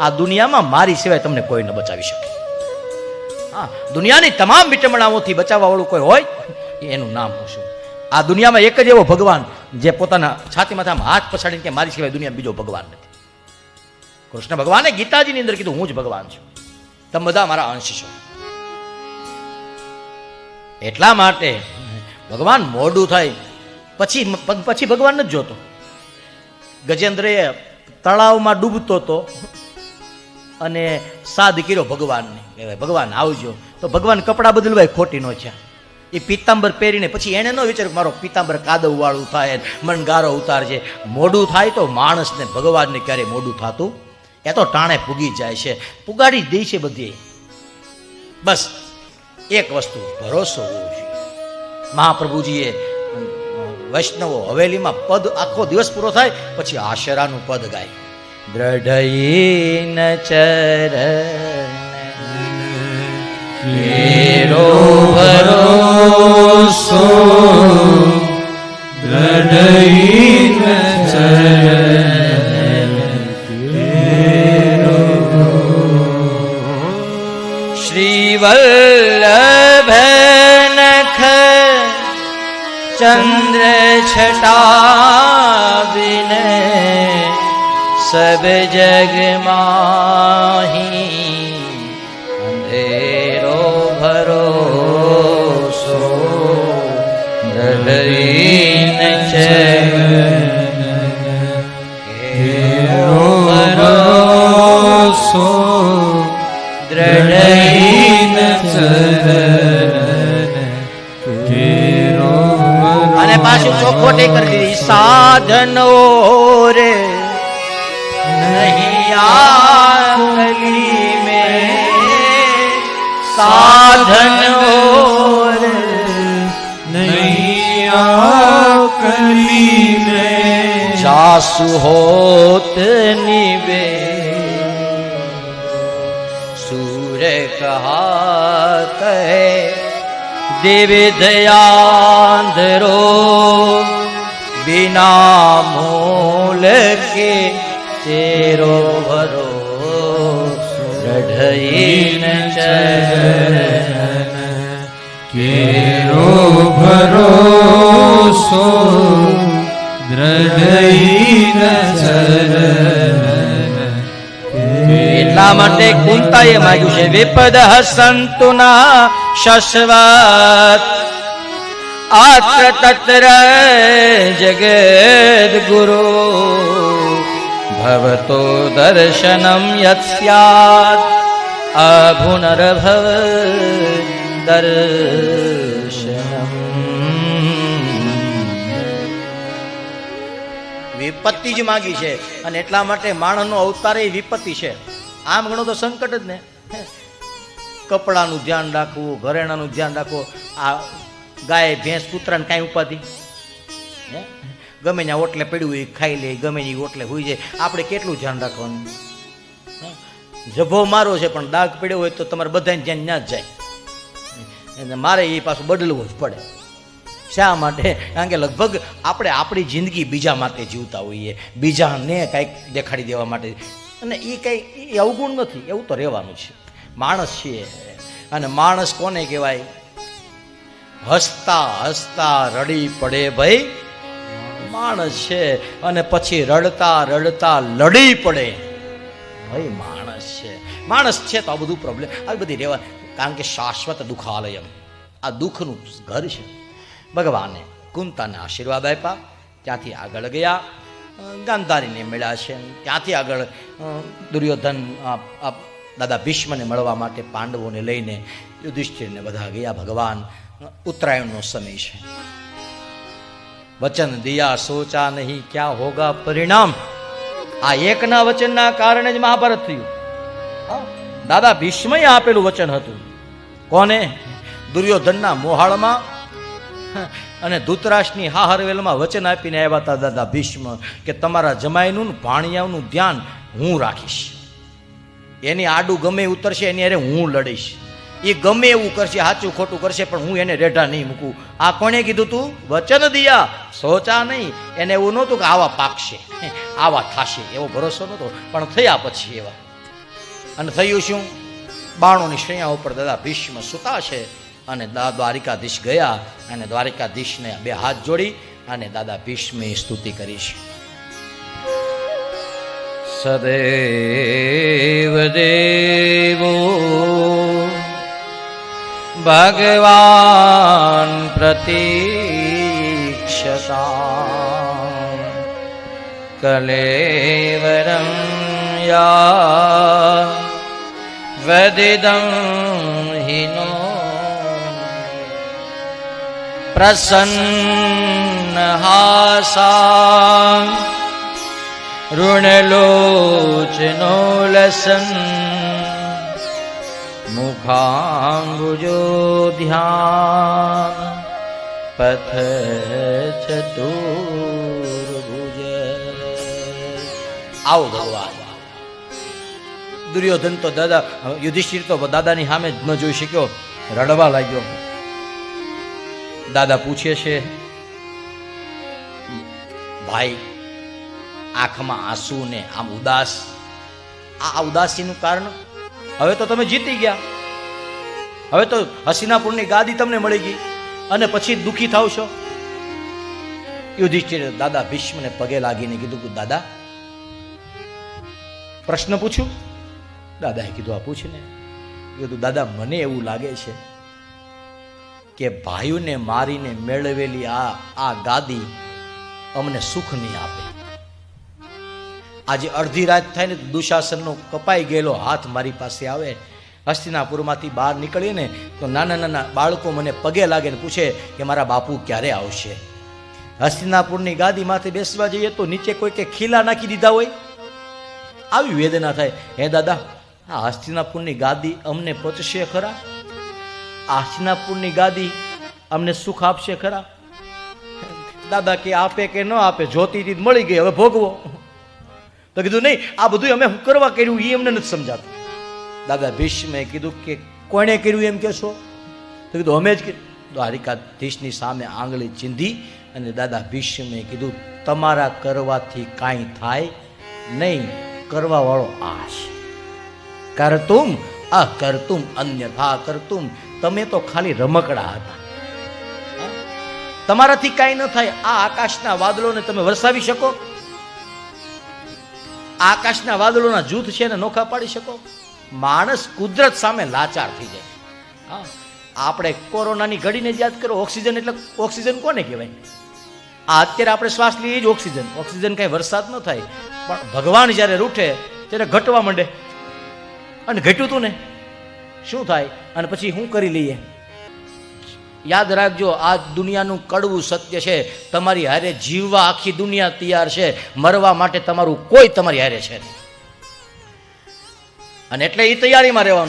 આ દુનિયામાં મારી સિવાય તમને કોઈ ન બચાવી શકે. હા, દુનિયાની તમામ વિટમણાઓથી બચાવવાવાળું કોઈ હોય એનું નામ હું છું. આ દુનિયામાં એક જ એવો ભગવાન જે પોતાના છાતીમાંથી આમ હાથ પછાડીને કે મારી સિવાય દુનિયા બીજો ભગવાન નથી. કૃષ્ણ ભગવાને ગીતાજીની અંદર કીધું, હું જ ભગવાન છું. તમે બધા મારા અંશ છો. એટલા માટે ભગવાન મોડું થાય, પછી પછી ભગવાન નથી જોતો. ગજેન્દ્રએ તળાવમાં ડૂબતો હતો અને સાદ કર્યો ભગવાનને. કહેવાય, ભગવાન, આવજો. તો ભગવાન કપડાં બદલવાય ખોટી નો છે. એ પિત્તાંબર પહેરીને પછી એને ન વિચાર્યું મારો પિત્તાંબર કાદવવાળું થાય મન ગારો ઉતારજે. મોડું થાય તો માણસને ભગવાનને ક્યારે મોડું થતું? એ તો ટાણે પૂગી જાય છે. પુગાડી દે છે બધી. બસ, એક વસ્તુ, ભરોસો હોવો જોઈએ. મહાપ્રભુજીએ વૈષ્ણવો હવેલીમાં પદ આખો દિવસ પૂરો થાય, પછી આશરાનું પદ ગાય. દ્રઢઈન ચરણ. મેરો ભરોસો. દ્રઢયીન ચરણ. શ્રી વલ્લભ નખ ચંદ્ર છટા બિન સબ जग माही अंधेरो भरो सो ચરણ सो દ્રઢહીન અને પાછું ચોખોટી કરી દીધી. સાધનો સાધનો રે નહીં આકલી મેં જાસુ હોત નિવે सूर कहा कहे देव दयांधरो बिना मूल के तेरो भरो કઢઈન ચરણ કેરો ભરોસો દ્રઢઈન ચરણ એટલા માટે કુંતાએ માગ્યું છે, વિપદ સંતુના શશ્વાત આત્ર તત્ર જગદ ગુરુ દર્શનમ યત સ્યાત અભુનરભવ દર્શનમ વિપત્તિ જ માગી છે અને એટલા માટે માણસનો અવતાર એ વિપત્તિ છે આમ ગણો તો સંકટ જ ને કપડાનું ધ્યાન રાખવું ઘરેણાનું ધ્યાન રાખવું આ ગાય ભેંસ કૂતરાને કાંઈ ઉપાધિ? ગમે ત્યાં ઓટલે પડ્યું હોય એ ખાઈ લે, ગમે ત્યાં ઓટલે હોઈ જાય. આપણે કેટલું ધ્યાન રાખવાનું? જભો મારો છે, પણ દાગ પડ્યો હોય તો તમારે બધાને ધ્યાન ત્યાં જ જાય. અને મારે એ પાછું બદલવું જ પડે. શા માટે? કારણ કે લગભગ આપણે આપણી જિંદગી બીજા માટે જીવતા હોઈએ. બીજાને કાંઈક દેખાડી દેવા માટે. અને એ કંઈ, એ અવગુણ નથી, એવું તો રહેવાનું છે. માણસ છીએ અને માણસ કોને કહેવાય? હસતા હસતા રડી પડે ભાઈ. માણસ છે અને પછી રડતા રડતા લડી પડે. ભાઈ માણસ છે. માણસ છે તો આ બધું પ્રોબ્લેમ આવી બધી રહેવા કારણ કે શાશ્વત દુઃખાલયમ આ દુઃખનું ઘર છે. ભગવાને કુંતાને આશીર્વાદ આપ્યા. ત્યાંથી આગળ ગયા. ગાંધારીને મળ્યા છે. ત્યાંથી આગળ દુર્યોધન દાદા ભીષ્મને મળવા માટે પાંડવોને લઈને યુધિષ્ઠિરને બધા ગયા. ભગવાન, ઉત્તરાયણનો સમય છે. વચન દિયા સોચા નહીં ક્યાં હોગા પરિણામ? આ એકના વચનના કારણે જ મહાભારત થયું. દાદા ભીષ્મએ આપેલું વચન હતું. કોને? દુર્યોધનના મોહાળમાં. અને ધૂતરાષ્ટ્રની હાહરવેલમાં વચન આપીને આવ્યા હતા દાદા ભીષ્મ કે તમારા જમાઈનું ભાણિયાનું ધ્યાન હું રાખીશ. એની આડું ગમે ઉતરશે એની અરે હું લડીશ. એ ગમે એવું કરશે, સાચું ખોટું કરશે, પણ હું એને રેઢા નહીં મૂકું. આ કોણે કીધું તું? વચન દિયા, સોચા નહીં. એને એવું નહોતું કે આવા પાકશે. આવા થાશે. એવો ભરોસો નહોતો. પણ થયા પછી એવા. અને થયું શું? બાણોની શૈયા ઉપર દાદા ભીષ્મ સુતા છે અને દ્વારિકાધીશ ગયા અને દ્વારિકાધીશને બે હાથ જોડી અને દાદા ભીષ્મે સ્તુતિ કરી છે. સદેવ દેવો ભગવાન પ્રતીક્ષતા. કલેવરમ યા વદિદં હિનો. પ્રસન્નહાસા. ઋણલોચનો લસન. मुखाम्बुजो ध्यान पथ ચતુર્ભુજ આવો ભગવાન દુર્યોધન તો દાદા યુધિષ્ઠિર તો દાદાની સામે જ ન જોઈ શક્યો રડવા લાગ્યો દાદા પૂછે છે ભાઈ આંખમાં આંસુ ને આમ ઉદાસ આ ઉદાસીનું કારણ હવે તો તમે જીતી ગયા. હવે તો હસીનાપુરની ગાદી તમને મળી ગઈ અને પછી દુઃખી થાવ છો યુધિષ્ઠિર દાદા ભીષ્મને પગે લાગીને કીધું કે દાદા, પ્રશ્ન પૂછું? દાદાએ કીધું, આ પૂછ ને કીધું, દાદા, મને એવું લાગે છે કે ભાઈઓને મારીને મેળવેલી આ આ ગાદી અમને સુખ નહીં આપે. આજે અડધી રાત થાય ને દુશાસનનો કપાઈ ગયેલો હાથ મારી પાસે આવે. હસ્તિનાપુરમાંથી બહાર નીકળીને તો નાના નાના બાળકો મને પગે લાગે ને પૂછે કે મારા બાપુ ક્યારે આવશે? હસ્તિનાપુરની ગાદીમાંથી બેસવા જઈએ તો નીચે કોઈ કે ખીલા નાખી દીધા હોય? આવી વેદના થાય. હે દાદા, આ હસ્તિનાપુરની ગાદી અમને પચશે ખરા? આ હસ્તિનાપુરની ગાદી અમને સુખ આપશે ખરા? દાદા કે આપે કે ન આપે, જોતીથી જ મળી ગઈ. હવે ભોગવો. તો કીધું, નહીં, આ બધું અમે કરવા કર્યું એ અમને નથી સમજાતું. દાદા ભીષ્મે કીધું કે, કોણે કર્યું એમ કહેશો? તો કીધું, અમે જ દ્વારિકા દ્વારિકાધીશની સામે આંગળી ચીંધી અને દાદા ભીષ્મે કીધું, તમારા કરવાથી કાંઈ થાય નહીં, કરવાવાળો આ છે કરતુમ? આ કરતુમ અન્યથા કરતુમ. તમે તો ખાલી રમકડા હતા. તમારાથી કાંઈ ન થાય. આ આકાશના વાદળોને તમે વરસાવી શકો? આકાશના વાદળોના જૂથ છે ને નોખા પાડી શકો. માણસ કુદરત સામે લાચાર થઈ જાય. હા. આપણે કોરોનાની ઘડીને જ યાદ કરો, ઓક્સિજન એટલે ઓક્સિજન કોને કહેવાય? આ અત્યારે આપણે શ્વાસ લઈએ જ ઓક્સિજન. ઓક્સિજન કાંઈ વરસાદ ન થાય, પણ ભગવાન જ્યારે રૂઠે ત્યારે ઘટવા માંડે. અને ઘટ્યું તું ને? શું થાય? અને પછી હું કરી લઈએ? યાદ રાખજો આ દુનિયાનું કડવું સત્ય છે. તમારી હારે જીવવા આખી દુનિયા તૈયાર છે. મરવા માટે તમારું કોઈ તમારી હારે છે અને એટલે એ તૈયારીમાં રહેવાનું.